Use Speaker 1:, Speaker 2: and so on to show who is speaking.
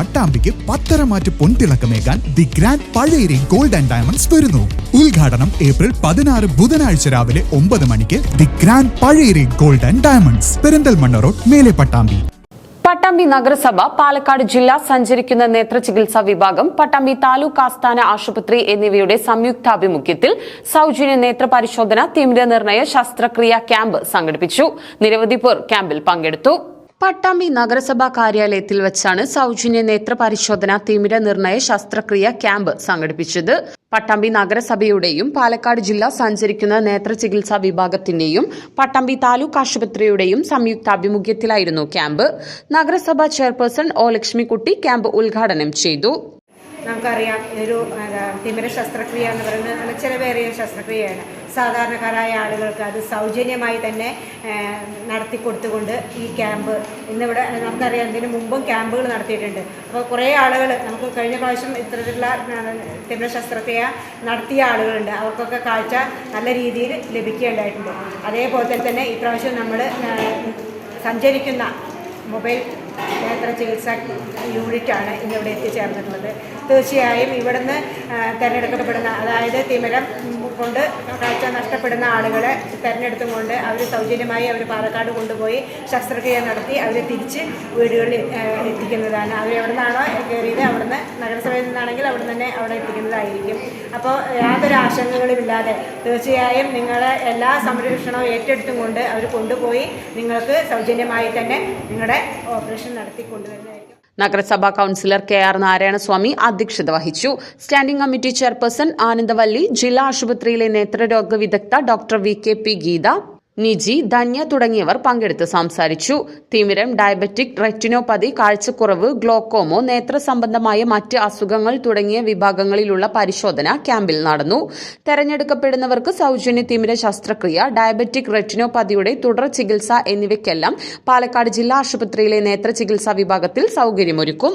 Speaker 1: പട്ടാമ്പിക്ക് പത്തരമാറ്റ് പൊൻതിളക്കമേകാൻ the grand Pazhayari gold and diamonds വരുന്നു. ഉദ്ഘാടനം ഏപ്രിൽ പതിനാറ് ബുധനാഴ്ച രാവിലെ ഒമ്പത് മണിക്ക് the grand Pazhayari gold and diamonds Perinthalmanna road മേലെ പട്ടാമ്പി.
Speaker 2: പട്ടാമ്പി നഗരസഭ പാലക്കാട് ജില്ല സഞ്ചരിക്കുന്ന നേത്രചികിത്സാ വിഭാഗം പട്ടാമ്പി താലൂക്ക് ആസ്ഥാന ആശുപത്രി എന്നിവയുടെ സംയുക്താഭിമുഖ്യത്തിൽ സൌജന്യ നേത്ര പരിശോധന തിമിര നിർണയ ശസ്ത്രക്രിയ ക്യാമ്പ് സംഘടിപ്പിച്ചു. നിരവധി പേർ ക്യാമ്പിൽ പങ്കെടുത്തു. പട്ടാമ്പി നഗരസഭാ കാര്യാലയത്തിൽ വെച്ചാണ് സൗജന്യ നേത്ര പരിശോധന തിമിര നിർണയ ശസ്ത്രക്രിയ ക്യാമ്പ് സംഘടിപ്പിച്ചത്. പട്ടാമ്പി നഗരസഭയുടെയും പാലക്കാട് ജില്ല സഞ്ചരിക്കുന്ന നേത്ര ചികിത്സാ വിഭാഗത്തിന്റെയും പട്ടാമ്പി താലൂക്ക് ആശുപത്രിയുടെയും സംയുക്താഭിമുഖ്യത്തിലായിരുന്നു ക്യാമ്പ്. നഗരസഭാ ചെയർപേഴ്സൺ ഒ ലക്ഷ്മിക്കുട്ടി ക്യാമ്പ് ഉദ്ഘാടനം ചെയ്തു.
Speaker 3: നമുക്കറിയാം ഒരു തിമിര ശസ്ത്രക്രിയ എന്ന് പറയുന്നത് നല്ല ചിലവേറിയ ശസ്ത്രക്രിയയാണ്. സാധാരണക്കാരായ ആളുകൾക്ക് അത് സൗജന്യമായി തന്നെ നടത്തി കൊടുത്തുകൊണ്ട് ഈ ക്യാമ്പ് ഇന്നിവിടെ നമുക്കറിയാം ഇതിന് മുമ്പും ക്യാമ്പുകൾ നടത്തിയിട്ടുണ്ട്. അപ്പോൾ കുറേ ആളുകൾ നമുക്ക് കഴിഞ്ഞ പ്രാവശ്യം ഇത്തരത്തിലുള്ള തിമിര ശസ്ത്രക്രിയ നടത്തിയ ആളുകളുണ്ട്. അവർക്കൊക്കെ കാഴ്ച നല്ല രീതിയിൽ ലഭിക്കുകയുണ്ടായിട്ടുണ്ട്. അതേപോലെ തന്നെ ഇപ്രാവശ്യം നമ്മൾ സഞ്ചരിക്കുന്ന മൊബൈൽ നേത്ര ചികിത്സാ യൂണിറ്റാണ് ഇന്നിവിടെ എത്തിച്ചേർന്നിട്ടുള്ളത്. തീർച്ചയായും ഇവിടുന്ന് തിരഞ്ഞെടുക്കപ്പെടുന്ന അതായത് തിമിരം കൊണ്ട് കാഴ്ച നഷ്ടപ്പെടുന്ന ആളുകളെ തിരഞ്ഞെടുത്തുകൊണ്ട് അവർ സൗജന്യമായി അവർ പാലക്കാട് കൊണ്ടുപോയി ശസ്ത്രക്രിയ നടത്തി അവരെ തിരിച്ച് വീടുകളിൽ എത്തിക്കുന്നതാണ്. അവർ എവിടെ നിന്നാണോ കയറിയത് അവിടുന്ന് നഗരസഭയിൽ നിന്നാണെങ്കിൽ അവിടെ തന്നെ അവിടെ എത്തിക്കുന്നതായിരിക്കും. അപ്പോൾ യാതൊരു ആശങ്കകളുമില്ലാതെ തീർച്ചയായും നിങ്ങളെ എല്ലാ സംരക്ഷണവും ഏറ്റെടുത്തും കൊണ്ട് അവർ കൊണ്ടുപോയി നിങ്ങൾക്ക് സൗജന്യമായി തന്നെ നിങ്ങളുടെ ഓപ്പറേഷൻ കൊണ്ടുവരുന്നതായിരിക്കും
Speaker 2: നഗരസഭാ കൌൺസിലർ കെ ആർ നാരായണസ്വാമി അധ്യക്ഷത വഹിച്ചു. സ്റ്റാൻഡിംഗ് കമ്മിറ്റി ചെയർപേഴ്സൺ ആനന്ദവല്ലി ജില്ലാ ആശുപത്രിയിലെ നേത്രരോഗ വിദഗ്ധ doctor V K P Geetha Niji Dhanya തുടങ്ങിയവർ പങ്കെടുത്ത് സംസാരിച്ചു. തിമിരം ഡയബറ്റിക് റെറ്റിനോപ്പതി കാഴ്ചക്കുറവ് ഗ്ലോക്കോമോ നേത്ര സംബന്ധമായ മറ്റ് അസുഖങ്ങൾ തുടങ്ങിയ വിഭാഗങ്ങളിലുള്ള പരിശോധന ക്യാമ്പിൽ നടന്നു. തെരഞ്ഞെടുക്കപ്പെടുന്നവർക്ക് സൗജന്യ തിമിര ശസ്ത്രക്രിയ ഡയബറ്റിക് റെറ്റിനോപ്പതിയുടെ തുടർ ചികിത്സ എന്നിവയ്ക്കെല്ലാം പാലക്കാട് ജില്ലാ ആശുപത്രിയിലെ നേത്ര ചികിത്സാ വിഭാഗത്തിൽ സൗകര്യമൊരുക്കും.